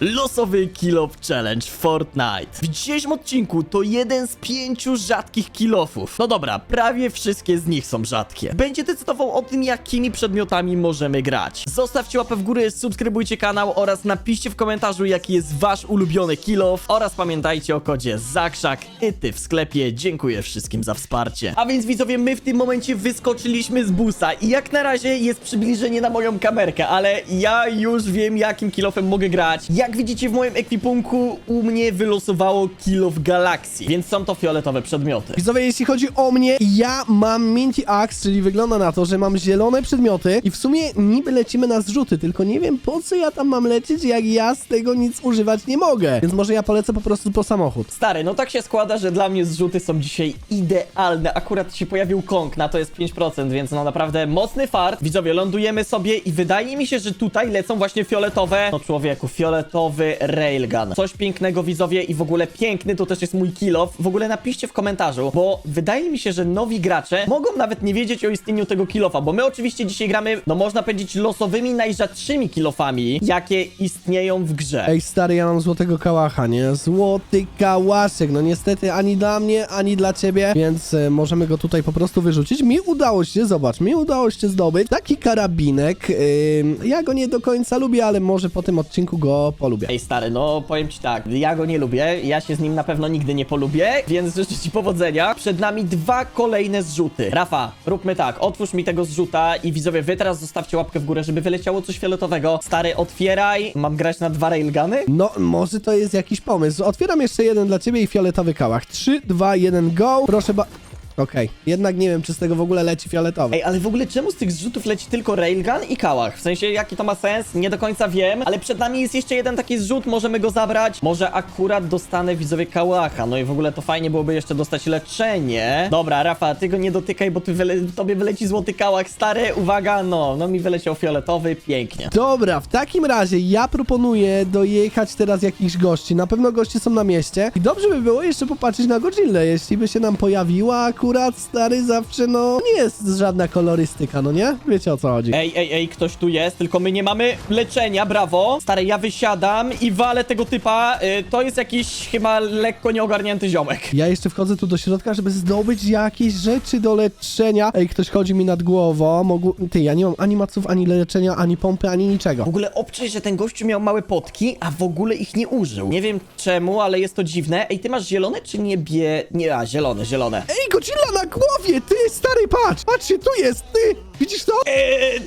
Losowy Kill Challenge Fortnite. W dzisiejszym odcinku to jeden z pięciu rzadkich kill-offów. No dobra, prawie wszystkie z nich są rzadkie. Będzie decydował o tym, jakimi przedmiotami możemy grać. Zostawcie łapę w górę, subskrybujcie kanał oraz napiszcie w komentarzu, jaki jest wasz ulubiony kill-off oraz pamiętajcie o kodzie ZAKRZAK ty w sklepie. Dziękuję wszystkim za wsparcie. A więc widzowie, my w tym momencie wyskoczyliśmy z busa i jak na razie jest przybliżenie na moją kamerkę, ale ja już wiem, jakim kill-offem mogę grać. Widzicie w moim ekwipunku, u mnie wylosowało Kill of Galaxy, więc są to fioletowe przedmioty. Widzowie, jeśli chodzi o mnie, ja mam Minty Axe, czyli wygląda na to, że mam zielone przedmioty i w sumie niby lecimy na zrzuty, tylko nie wiem po co ja tam mam lecieć, jak ja z tego nic używać nie mogę. Więc może ja polecę po prostu po samochód. Stary, no tak się składa, że dla mnie zrzuty są dzisiaj idealne. Akurat się pojawił Kong, na to jest 5%, więc no naprawdę mocny fart. Widzowie, lądujemy sobie i wydaje mi się, że tutaj lecą właśnie fioletowe, no człowieku, fioletowy railgun. Coś pięknego, widzowie, i w ogóle piękny to też jest mój kill off. W ogóle napiszcie w komentarzu, bo wydaje mi się, że nowi gracze mogą nawet nie wiedzieć o istnieniu tego kill offa, bo my oczywiście dzisiaj gramy, no można powiedzieć, losowymi, najrzadszymi kill offami, jakie istnieją w grze. Ej, stary, ja mam złotego kałacha, nie? Złoty kałaszek, no niestety ani dla mnie, ani dla ciebie, więc e, możemy go tutaj po prostu wyrzucić. Mi udało się, zobacz, mi udało się zdobyć taki karabinek. Ym, ja go nie do końca lubię, ale może po tym odcinku go polubię. Ej, stary, no powiem ci tak, ja go nie lubię, ja się z nim na pewno nigdy nie polubię, więc życzę ci powodzenia. Przed nami dwa kolejne zrzuty. Rafa, róbmy tak, otwórz mi tego zrzuta i widzowie, wy teraz zostawcie łapkę w górę, żeby wyleciało coś fioletowego. Stary, otwieraj, mam grać na dwa railguny? No, może to jest jakiś pomysł. Otwieram jeszcze jeden dla ciebie i fioletowy kałach. 3, 2, 1, go. Proszę ba... Okej, jednak nie wiem, czy z tego w ogóle leci fioletowy. Ej, ale w ogóle czemu z tych zrzutów leci tylko railgun i kałach? W sensie, jaki to ma sens? Nie do końca wiem, ale przed nami jest jeszcze jeden taki zrzut, możemy go zabrać. Może akurat dostanę widzowie kałacha, no i w ogóle to fajnie byłoby jeszcze dostać leczenie. Dobra, Rafa, ty go nie dotykaj, bo ty wyle tobie wyleci złoty kałach, stary, uwaga, no, no mi wyleciał fioletowy, pięknie. Dobra, w takim razie ja proponuję dojechać teraz jakichś gości. Na pewno goście są na mieście. I dobrze by było jeszcze popatrzeć na Godzillę, jeśli by się nam pojawiła. Akurat stary zawsze, no, nie jest żadna kolorystyka, no nie? Wiecie o co chodzi. Ej, ej, ej, ktoś tu jest, tylko my nie mamy leczenia, brawo. Stary, ja wysiadam i walę tego typa, y, to jest jakiś chyba lekko nieogarnięty ziomek. Ja jeszcze wchodzę tu do środka, żeby zdobyć jakieś rzeczy do leczenia. Ej, ktoś chodzi mi nad głową. Mogу... Ty, ja nie mam ani maców, ani leczenia, ani pompy, ani niczego. W ogóle obczaj, że ten gościu miał małe potki, a w ogóle ich nie użył. Nie wiem czemu, ale jest to dziwne. Ej, ty masz zielone czy niebie... Nie, a, zielone, zielone. Ej, Godzilla na głowie! Ty, stary, patrz! Patrzcie, tu jest, ty! Widzisz to? Eee,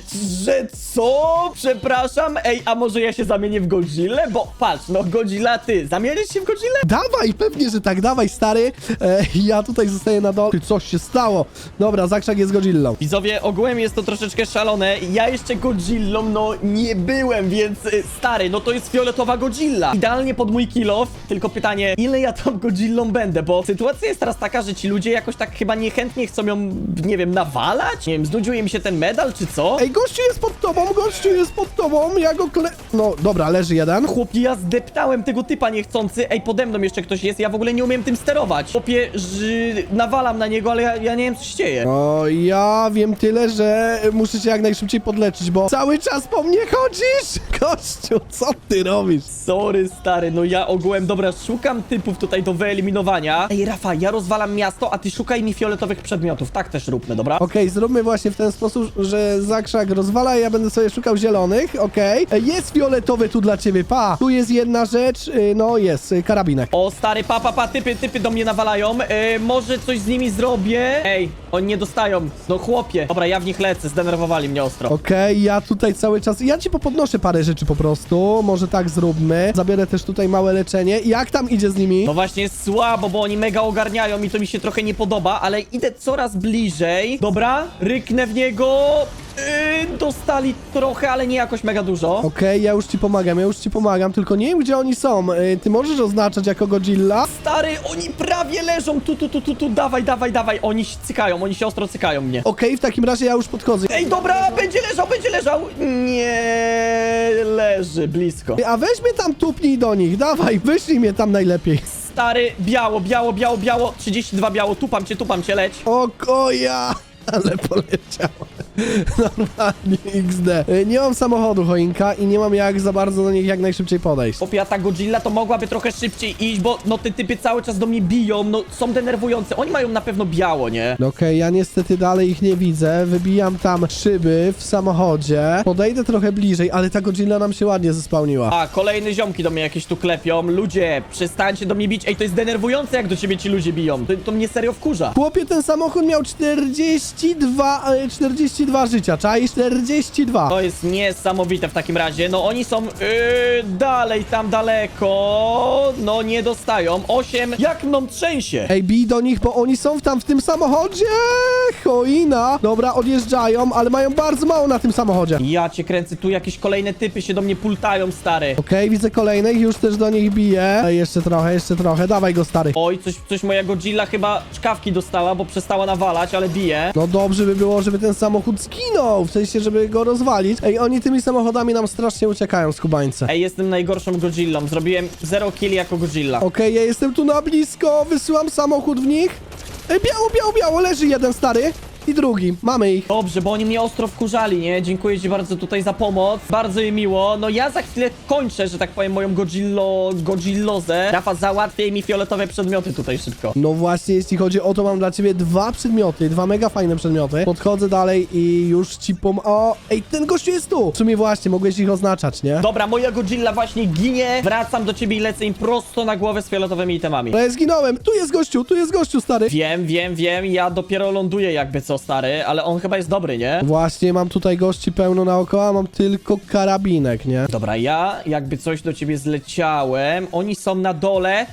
że co? Przepraszam. Ej, a może ja się zamienię w Godzilla? Bo patrz, no Godzilla ty. Zamienisz się w Godzilla? Dawaj, pewnie, że tak, dawaj, stary. E, ja tutaj zostaję na dole. Coś się stało. Dobra, Zakrzak jest Godzillą. Widzowie, ogółem jest to troszeczkę szalone. Ja jeszcze Godzillą, no nie byłem, więc y, stary, no to jest fioletowa Godzilla. Idealnie pod mój kill off, tylko pytanie, ile ja tam Godzillą będę, bo sytuacja jest teraz taka, że ci ludzie jakoś tak chyba niechętnie chcą ją, nie wiem, nawalać? Nie wiem, znudził mi się ten medal, czy co? Ej, gościu jest pod tobą, gościu jest pod tobą, ja go kle... No, dobra, leży jeden. Chłopie, ja zdeptałem tego typa niechcący. Ej, pode mną jeszcze ktoś jest, ja w ogóle nie umiem tym sterować. Chłopie, że nawalam na niego, ale ja, ja nie wiem, co się dzieje. No, ja wiem tyle, że muszę się jak najszybciej podleczyć, bo cały czas po mnie chodzisz! Gościu, co ty robisz? Sorry, stary, no ja ogółem, dobra, szukam typów tutaj do wyeliminowania. Ej, Rafa, ja rozwalam miasto, a ty szukaj mi fioletowych przedmiotów. Tak też róbmy, dobra? Okej, zróbmy właśnie w ten sposób, że Zakrzak rozwala, ja będę sobie szukał zielonych, okej. Jest fioletowy tu dla ciebie, pa! Tu jest jedna rzecz, y, no jest, y, karabinek. O, stary, pa, pa, pa, typy, typy do mnie nawalają. E, może coś z nimi zrobię? Ej, oni nie dostają. No, chłopie. Dobra, ja w nich lecę, zdenerwowali mnie ostro. Okej, ja tutaj cały czas, ja ci popodnoszę parę rzeczy po prostu, może tak zróbmy. Zabiorę też tutaj małe leczenie. Jak tam idzie z nimi? No właśnie jest słabo, bo oni mega ogarniają i to mi się trochę nie podoba, ale idę coraz bliżej. Dobra, ryknę w niego. Yy, dostali trochę, ale nie jakoś mega dużo. Okej, ja już ci pomagam, ja już ci pomagam, tylko nie wiem gdzie oni są. Y, Ty możesz oznaczać jako Godzilla? Stary, oni prawie leżą. Tu, tu, tu, tu, tu, dawaj, dawaj, dawaj. Oni się cykają, oni się ostro cykają mnie. Okej, w takim razie ja już podchodzę. Ej, dobra, będzie leżał, będzie leżał. Nie leży blisko. A weź mnie tam tupnij do nich, dawaj, wyślij mnie tam najlepiej. Stary, biało, biało, biało, biało. 32 biało, tupam cię, tupam cię, leć. O koja! Ale poleciałem. Normalnie XD. Y, Nie mam samochodu, choinka, i nie mam jak za bardzo do nich jak najszybciej podejść. Chłopie, a ta Godzilla to mogłaby trochę szybciej iść, bo no te typy cały czas do mnie biją, no są denerwujące. Oni mają na pewno biało, nie? No Okej, ja niestety dalej ich nie widzę. Wybijam tam szyby w samochodzie. Podejdę trochę bliżej, ale ta Godzilla nam się ładnie zespałniła. A, kolejne ziomki do mnie jakieś tu klepią. Ludzie, przestańcie do mnie bić. Ej, to jest denerwujące, jak do ciebie ci ludzie biją. To, to mnie serio wkurza. Chłopie, ten samochód miał 42, e, 42 życia, czaj 42. To jest niesamowite w takim razie. No oni są yy, dalej tam daleko. No nie dostają. 8. Jak mną trzęsie. Ej, bij do nich, bo oni są tam w tym samochodzie! Choina! Dobra, odjeżdżają, ale mają bardzo mało na tym samochodzie. Ja cię kręcę, tu jakieś kolejne typy się do mnie pultają, stary. Okej, widzę kolejnych, już też do nich biję. Ej, jeszcze trochę, jeszcze trochę, dawaj go, stary. Oj, coś, coś moja Godzilla chyba czkawki dostała, bo przestała nawalać, ale bije. No dobrze by było, żeby ten samochód zginął, w sensie, żeby go rozwalić. Ej, oni tymi samochodami nam strasznie uciekają, skubańce. Ej, jestem najgorszą Godzillą. Zrobiłem 0 kill jako Godzilla. Okej, ja jestem tu na blisko, wysyłam samochód w nich. Ej, biało, biało, biało, leży jeden, stary. I drugi, mamy ich. Dobrze, bo oni mnie ostro wkurzali, nie? Dziękuję ci bardzo tutaj za pomoc. Bardzo mi miło. No ja za chwilę kończę, że tak powiem, moją Godzillo... Godzillozę. Rafa, załatwiaj mi fioletowe przedmioty tutaj szybko. No właśnie, jeśli chodzi o to, mam dla ciebie dwa przedmioty, dwa mega fajne przedmioty. Podchodzę dalej i już ci pom... O, ej, ten gościu jest tu! W sumie właśnie, mogłeś ich oznaczać, nie? Dobra, moja Godzilla właśnie ginie. Wracam do ciebie i lecę im prosto na głowę z fioletowymi itemami. No ja zginąłem, tu jest gościu, tu jest gościu, stary. Wiem, wiem, wiem. Ja dopiero ląduję jakby co, stary, ale on chyba jest dobry, nie? Właśnie, mam tutaj gości pełno naokoło, mam tylko karabinek, nie? Dobra, ja jakby coś do ciebie zleciałem. Oni są na dole.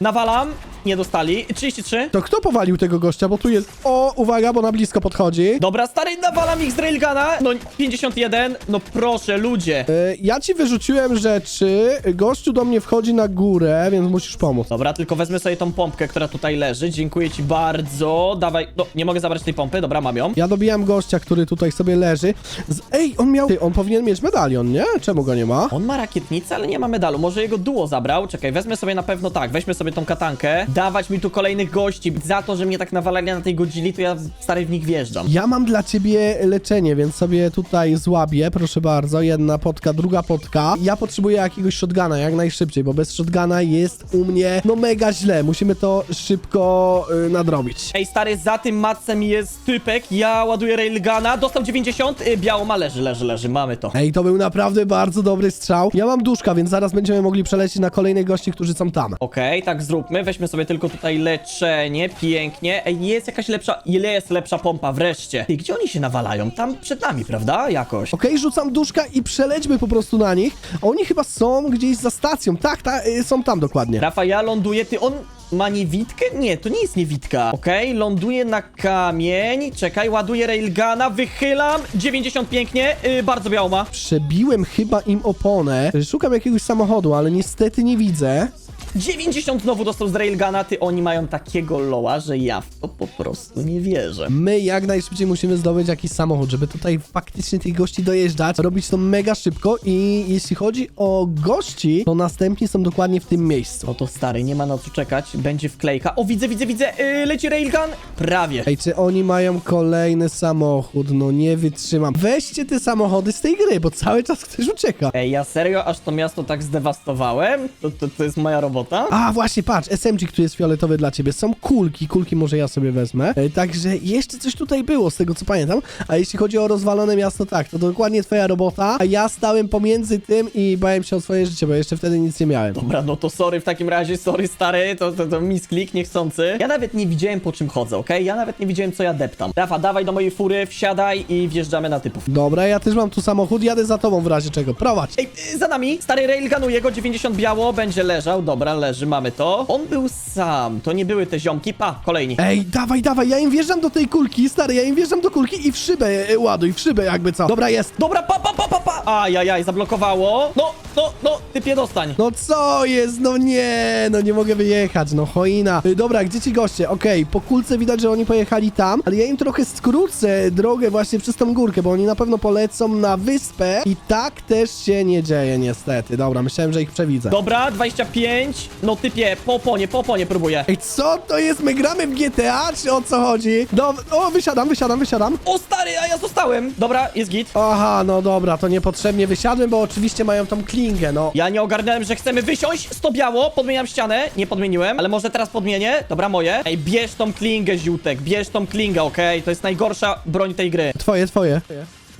Nawalam. Nie dostali. 33. To kto powalił tego gościa, bo tu jest... O, uwaga, bo na blisko podchodzi. Dobra, stary, nawalam ich z railguna. No, 51. No proszę, ludzie. Y, Ja ci wyrzuciłem rzeczy, gościu do mnie wchodzi na górę, więc musisz pomóc. Dobra, tylko wezmę sobie tą pompkę, która tutaj leży. Dziękuję ci bardzo. Dawaj. No, nie mogę zabrać tej pompy. Dobra, mam ją. Ja dobijam gościa, który tutaj sobie leży. Z... Ej, on miał... Ty, on powinien mieć medalion, nie? Czemu go nie ma? On ma rakietnicę, ale nie ma medalu. Może jego duo zabrał? Czekaj, wezmę sobie na pewno tak. Weźmy sobie tą katankę. Dawać mi tu kolejnych gości. Za to, że mnie tak nawalali na tej godzili, to ja stary w nich wjeżdżam. Ja mam dla ciebie leczenie, więc sobie tutaj złabię, proszę bardzo. Jedna potka, druga potka. Ja potrzebuję jakiegoś shotguna jak najszybciej, bo bez shotguna jest u mnie no mega źle. Musimy to szybko y, nadrobić. Ej, stary, za tym matcem jest typek. Ja ładuję railguna. Dostał 90. Y, biało ma, leży, leży, leży. Mamy to. Ej, to był naprawdę bardzo dobry strzał. Ja mam duszka, więc zaraz będziemy mogli przelecieć na kolejnych gości, którzy są tam. Okej, tak zróbmy. Weźmy sobie tylko tutaj leczenie. Pięknie. Ej, jest jakaś lepsza... Ile jest lepsza pompa? Wreszcie. Ty, gdzie oni się nawalają? Tam przed nami, prawda? Jakoś. Okej, rzucam duszka i przelećmy po prostu na nich. Oni chyba są gdzieś za stacją. Tak, ta, y, są tam dokładnie. Rafa, ja ląduję. Ty, on ma niewidkę? Nie, to nie jest niewidka. Okej, ląduję na kamień. Czekaj, ładuję railguna, wychylam. 90 pięknie. Yy, bardzo biało ma. Przebiłem chyba im oponę. Szukam jakiegoś samochodu, ale niestety nie widzę. 90 znowu dostał z railguna. Ty, oni mają takiego loła, że ja w to po prostu nie wierzę. My jak najszybciej musimy zdobyć jakiś samochód, żeby tutaj faktycznie tych gości dojeżdżać, robić to mega szybko i jeśli chodzi o gości, to następni są dokładnie w tym miejscu. No to stary, nie ma na co czekać. Będzie wklejka. O, widzę, widzę, widzę. Yy, leci railgun. Prawie. Ej, czy oni mają kolejny samochód? No nie wytrzymam. Weźcie te samochody z tej gry, bo cały czas ktoś ucieka. Ej, ja serio aż to miasto tak zdewastowałem? To, to, to jest moja robota? A, właśnie, patrz, SMG, który jest fioletowy dla ciebie. Są kulki, kulki może ja sobie wezmę. E, także jeszcze coś tutaj było, z tego co pamiętam. A jeśli chodzi o rozwalone miasto, tak, to dokładnie twoja robota. A ja stałem pomiędzy tym i bałem się o swoje życie, bo jeszcze wtedy nic nie miałem. Dobra, no to sorry w takim razie, sorry stary, to, to, to misklik niechcący. Ja nawet nie widziałem po czym chodzę, okej? Ja nawet nie widziałem co ja deptam. Rafa, dawaj do mojej fury, wsiadaj i wjeżdżamy na typów. Dobra, ja też mam tu samochód, jadę za tobą w razie czego. Prowadź. Ej, y, za nami, stary railgunuje go, 90 biało, będzie leżał, dobra, leży, mamy to. On był sam, to nie były te ziomki, pa, kolejni. Ej, dawaj, dawaj, ja im wjeżdżam do tej kulki, stary, ja im wjeżdżam do kulki i w szybę e, ładuj, w szybę jakby co. Dobra, jest. Dobra, pa, pa, pa, pa, pa! Ajajaj, zablokowało. No, no, no, typie dostań. No co jest? No nie, no nie mogę wyjechać, no choina. Y, Dobra, gdzie ci goście? Okej, po kulce widać, że oni pojechali tam, ale ja im trochę skrócę drogę właśnie przez tą górkę, bo oni na pewno polecą na wyspę i tak też się nie dzieje niestety. Dobra, myślałem, że ich przewidzę. Dobra, 25, No typie, po oponie, po oponie próbuję. Ej, co to jest? My gramy w GTA, czy o co chodzi? Do... O, wysiadam, wysiadam, wysiadam. O stary, a ja zostałem. Dobra, jest git. Aha, no dobra, to niepotrzebnie wysiadłem, bo oczywiście mają tą klingę, no. Ja nie ogarnąłem, że chcemy wysiąść. Sto biało, podmieniam ścianę. Nie podmieniłem, ale może teraz podmienię. Dobra, moje. Ej, bierz tą klingę, ziutek, bierz tą klingę, okej? To jest najgorsza broń tej gry. Twoje, twoje.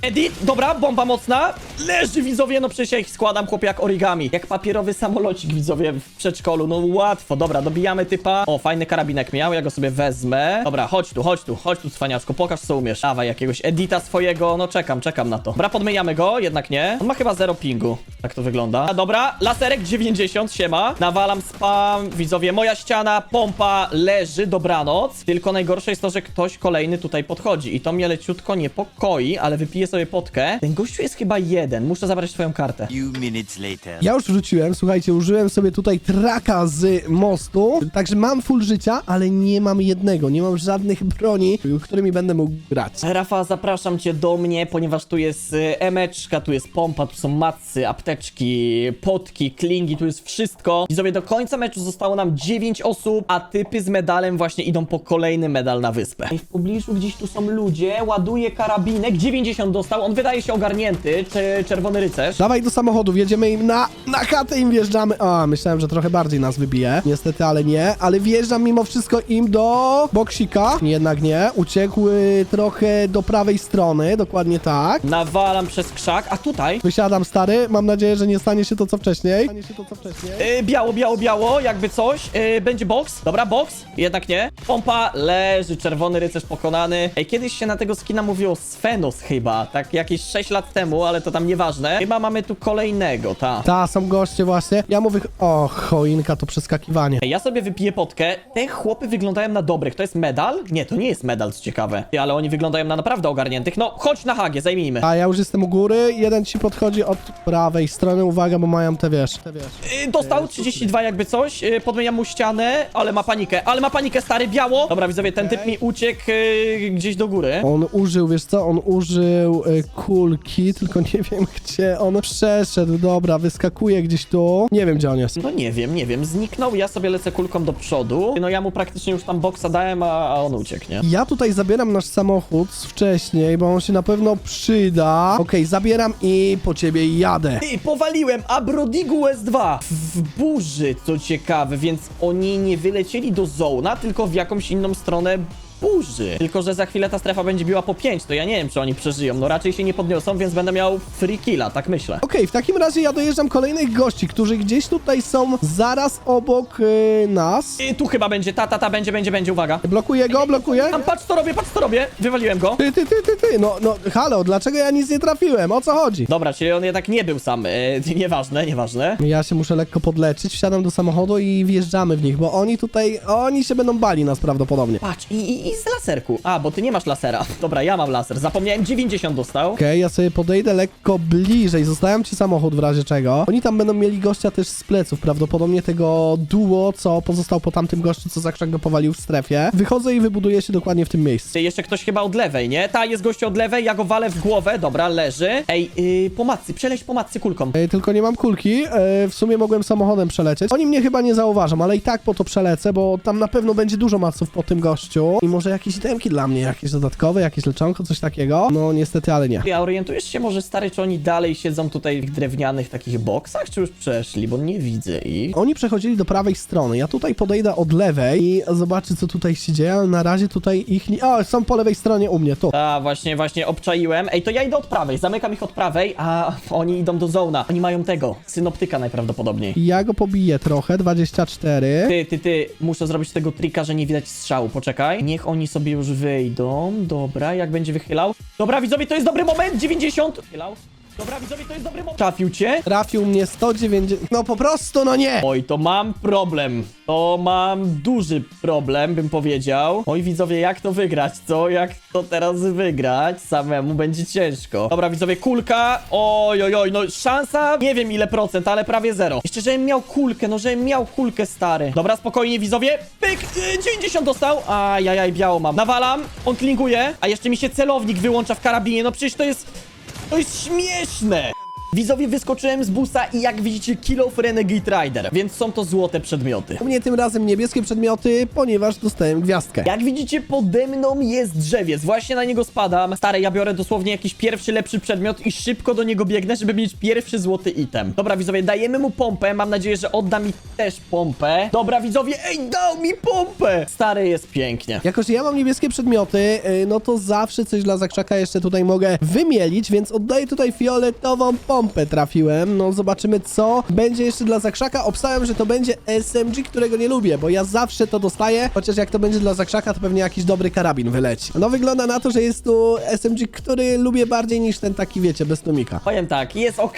Edit, dobra, bomba mocna. Leży widzowie, no przecież ja ich składam, chłopie, jak origami. Jak papierowy samolocik, widzowie, w przedszkolu. No łatwo, dobra, dobijamy typa. O, fajny karabinek miał, ja go sobie wezmę. Dobra, chodź tu, chodź tu, chodź tu, cwaniaczku, pokaż co umiesz. Dawaj jakiegoś edita swojego, no czekam, czekam na to. Dobra, podmieniamy go, jednak nie. On ma chyba zero pingu, tak to wygląda. A dobra, laserek 90, siema. Nawalam spam, widzowie, moja ściana, pompa leży, dobranoc. Tylko najgorsze jest to, że ktoś kolejny tutaj podchodzi i to mnie leciutko niepokoi, ale wypiję sobie potkę. Ten gościu jest chyba jeden, muszę zabrać swoją kartę. Few minutes later. Ja już wrzuciłem, słuchajcie, użyłem sobie tutaj traka z mostu, także mam full życia, ale nie mam jednego, nie mam żadnych broni, którymi będę mógł grać. Rafa, zapraszam cię do mnie, ponieważ tu jest y, emeczka, tu jest pompa, tu są macy, apteczki, potki, klingi, tu jest wszystko. Widzowie, do końca meczu zostało nam 9 osób, a typy z medalem właśnie idą po kolejny medal na wyspę. I w pobliżu gdzieś tu są ludzie, ładuje karabinek, 90 dostał, on wydaje się ogarnięty, czy czerwony rycerz. Dawaj do samochodu, jedziemy im na, na chatę im wjeżdżamy. A, myślałem, że trochę bardziej nas wybije. Niestety, ale nie. Ale wjeżdżam mimo wszystko im do boksika. Jednak nie. Uciekł y, trochę do prawej strony, dokładnie tak. Nawalam przez krzak, a tutaj Wysiadam, stary. Mam nadzieję, że nie stanie się to, co wcześniej. Stanie się to, co wcześniej. Yy, biało, biało, biało, jakby coś. Yy, będzie box. Dobra, box. Jednak nie. Pompa leży, czerwony rycerz pokonany. Ej, kiedyś się na tego skina mówiło Sfenos chyba, tak jakieś 6 lat temu, ale to tam nieważne. Chyba mamy tu kolejnego, ta. Ta, są goście właśnie. Ja mówię, o, choinka to przeskakiwanie. Ja sobie wypiję potkę. Te chłopy wyglądają na dobrych. To jest medal? Nie, to nie jest medal, co ciekawe. Ty, Ale oni wyglądają na naprawdę ogarniętych. No, chodź na hagie, zajmijmy. A ja już jestem u góry, jeden ci podchodzi od prawej strony, uwaga, bo mają te, wiesz, te, wiesz. Yy, dostał 32 jakby coś, yy, podmieniam mu ścianę, ale ma panikę, ale ma panikę stary, biało. Dobra, widzowie, ten typ mi uciekł yy, gdzieś do góry. On użył, wiesz co, on użył y, kulki, tylko nie wiem gdzie on przeszedł, dobra, wyskakuje gdzieś tu, nie wiem gdzie on jest. No nie wiem, nie wiem, zniknął, ja sobie lecę kulką do przodu. No ja mu praktycznie już tam boksa dałem, a, a on uciekł, nie? Ja tutaj zabieram nasz samochód z wcześniej, bo on się na pewno przyda. Okej, zabieram i po ciebie jadę. Ty, powaliłem Abrodigu S2 w burzy, co ciekawe, więc oni nie wylecieli do zona, tylko w jakąś inną stronę burzy. Tylko, że za chwilę ta strefa będzie biła po 5, to ja nie wiem, czy oni przeżyją. No raczej się nie podniosą, więc będę miał free killa, tak myślę. Okej, w takim razie ja dojeżdżam kolejnych gości, którzy gdzieś tutaj są zaraz obok y, nas. I tu chyba będzie, ta, ta, ta, będzie, będzie, będzie, uwaga. Blokuję go, blokuję. Tam, patrz co robię, patrz co robię, wywaliłem go. Ty, ty, ty, ty, ty, no, no, halo, dlaczego ja nic nie trafiłem? O co chodzi? Dobra, czyli on jednak nie był sam, e, nieważne, nieważne. Ja się muszę lekko podleczyć, wsiadam do samochodu i wjeżdżamy w nich, bo oni tutaj, oni się będą bali nas prawdopodobnie. Patrz, i, i, i z laserku. A, bo ty nie masz lasera. Dobra, ja mam laser. Zapomniałem, 90 dostał. ja sobie podejdę lekko bliżej, zostawiam ci samochód w razie czego. Oni tam będą mieli gościa też z pleców, prawdopodobnie tego duo, co pozostał po tamtym gościu, co za krzak go powalił w strefie. Wychodzę i wybuduję się dokładnie w tym miejscu. Ty, Jeszcze ktoś chyba od lewej, nie? Ta, jest gościu od lewej, ja go walę w głowę. Dobra, leży. Ej, yy, pomocy, przeleź pomocy kulką. Ej, tylko nie mam kulki, e, w sumie mogłem samochodem przelecieć. Oni mnie chyba nie zauważą, ale i tak po to przelecę, bo tam na pewno będzie dużo maców po tym gościu. I może jakieś itemki dla mnie, jakieś dodatkowe, jakieś leczonko, coś takiego. No niestety, ale nie. Ty, A orientujesz się może, stary, czy oni dalej siedzą tutaj w drewnianych takich boksach, czy już przeszli? Bo nie widzę ich. Oni przechodzili do prawej strony. Ja tutaj podejdę od lewej i zobaczę, co tutaj się dzieje. ale Na razie tutaj ich nie... O, są po lewej stronie u mnie, tu. A, właśnie, właśnie, obczaiłem. Ej, to ja idę od prawej, zamykam ich od prawej, a oni idą do zona. Oni mają tego, synoptyka najprawdopodobniej. Ja go pobiję trochę, 24. Ty, ty, ty, muszę zrobić tego trika, że nie widać strzału, poczekaj. Niech oni sobie już wyjdą, dobra, jak będzie wychylał. Dobra, widzowie, to jest dobry moment, 90. Wychylał. Dobra, widzowie, to jest dobry moment. Trafił cię? Trafił mnie 190... No po prostu, no nie! Oj, to mam problem. To mam duży problem, bym powiedział. Oj, widzowie, jak to wygrać, co? Jak to teraz wygrać? Samemu będzie ciężko. Dobra, widzowie, kulka. Oj, oj, oj, no szansa, nie wiem ile procent, ale prawie zero. Jeszcze, żebym miał kulkę, no żebym miał kulkę, stary. Dobra, spokojnie, widzowie. Pyk, y, 90 dostał. Ajajaj, biało mam. Nawalam, on klinkuje, a jeszcze mi się celownik wyłącza w karabinie. No przecież to jest... To jest śmieszne! Widzowie, wyskoczyłem z busa i jak widzicie, kill of Renegade Rider, więc są to złote przedmioty. U mnie tym razem niebieskie przedmioty, ponieważ dostałem gwiazdkę. Jak widzicie, pode mną jest drzewiec. Właśnie na niego spadam. Stary, ja biorę dosłownie jakiś pierwszy, lepszy przedmiot i szybko do niego biegnę, żeby mieć pierwszy złoty item. Dobra, widzowie, dajemy mu pompę. Mam nadzieję, że odda mi też pompę. Dobra, widzowie, ej, dał mi pompę! Stary, jest pięknie. Jako, że ja mam niebieskie przedmioty, y, no to zawsze coś dla zakrzaka jeszcze tutaj mogę wymielić, więc oddaję tutaj fioletową pompę trafiłem. No zobaczymy, co będzie jeszcze dla zakrzaka. Obstałem, że to będzie SMG, którego nie lubię, bo ja zawsze to dostaję, chociaż jak to będzie dla zakrzaka, to pewnie jakiś dobry karabin wyleci. No wygląda na to, że jest tu SMG, który lubię bardziej niż ten taki, wiecie, bez tumika. Powiem tak, jest ok,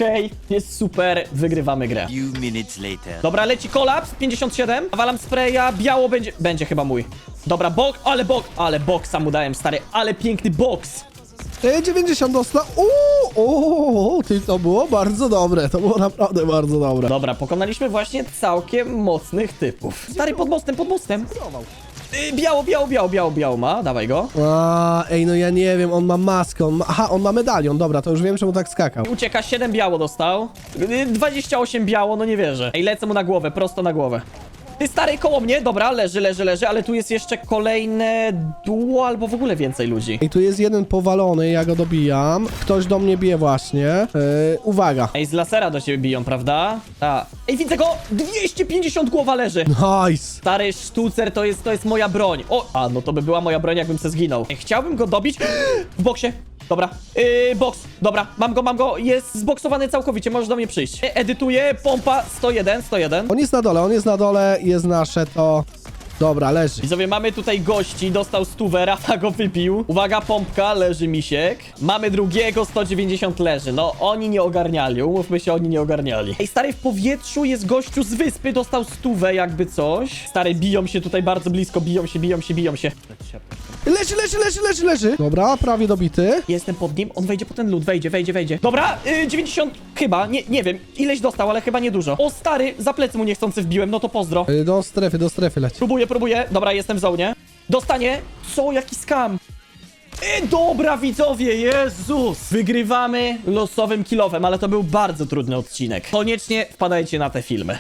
jest super, wygrywamy grę. Few minutes later. Dobra, leci kolaps, 57. Walam spraya, biało będzie, będzie chyba mój. Dobra, bok, ale bok, ale boksa mu dałem, stary, ale piękny boks. E, 90 dostał. Uuu, ty, to było bardzo dobre, to było naprawdę bardzo dobre. Dobra, pokonaliśmy właśnie całkiem mocnych typów. Stary, pod mostem, pod mostem. Y, Biało, biało, biało, biało, biało ma, dawaj go. A, ej, no ja nie wiem, on ma maskę, on ma... Aha, on ma medalion, dobra, to już wiem, czemu tak skakał. Ucieka, 7 biało dostał. Y, 28 biało, no nie wierzę. Ej, lecę mu na głowę, prosto na głowę. Ty stary koło mnie, dobra, leży, leży, leży, ale tu jest jeszcze kolejne duo albo w ogóle więcej ludzi. Ej, tu jest jeden powalony, ja go dobijam. Ktoś do mnie bije właśnie. E, uwaga. Ej, z lasera do siebie biją, prawda? Ta. Ej, widzę go! 250 głowa leży! Nice. Stary sztucer to jest, to jest moja broń. O, a no to by była moja broń, jakbym se zginął. Ej, Chciałbym go dobić w boksie. Dobra, yy, boks, dobra, mam go, mam go, jest zboksowany całkowicie, możesz do mnie przyjść. Edytuję, pompa, 101, 101. On jest na dole, on jest na dole, jest nasze to... Dobra, leży. Widzowie, mamy tutaj gości, dostał stówę, Rafa go wypił. Uwaga, pompka, leży misiek. Mamy drugiego, 190 leży. No, oni nie ogarniali, umówmy się, oni nie ogarniali. Ej, stary, w powietrzu jest gościu z wyspy, dostał stówę, jakby coś. Stary, biją się tutaj bardzo blisko, biją się, biją się, biją się. Leży, leży, leży, leży, leży. Dobra, prawie dobity. Jestem pod nim, on wejdzie po ten lód, wejdzie, wejdzie, wejdzie. Dobra, y, 90 chyba, nie, nie wiem, ileś dostał, ale chyba nie dużo. O stary, za plecy mu niechcący wbiłem, no to pozdro. E, do strefy, do strefy leci. Próbuję, próbuję, dobra, jestem w zonie. Dostanie, co, jaki skam. E, dobra, widzowie, Jezus! Wygrywamy losowym kilowem, ale to był bardzo trudny odcinek. Koniecznie wpadajcie na te filmy.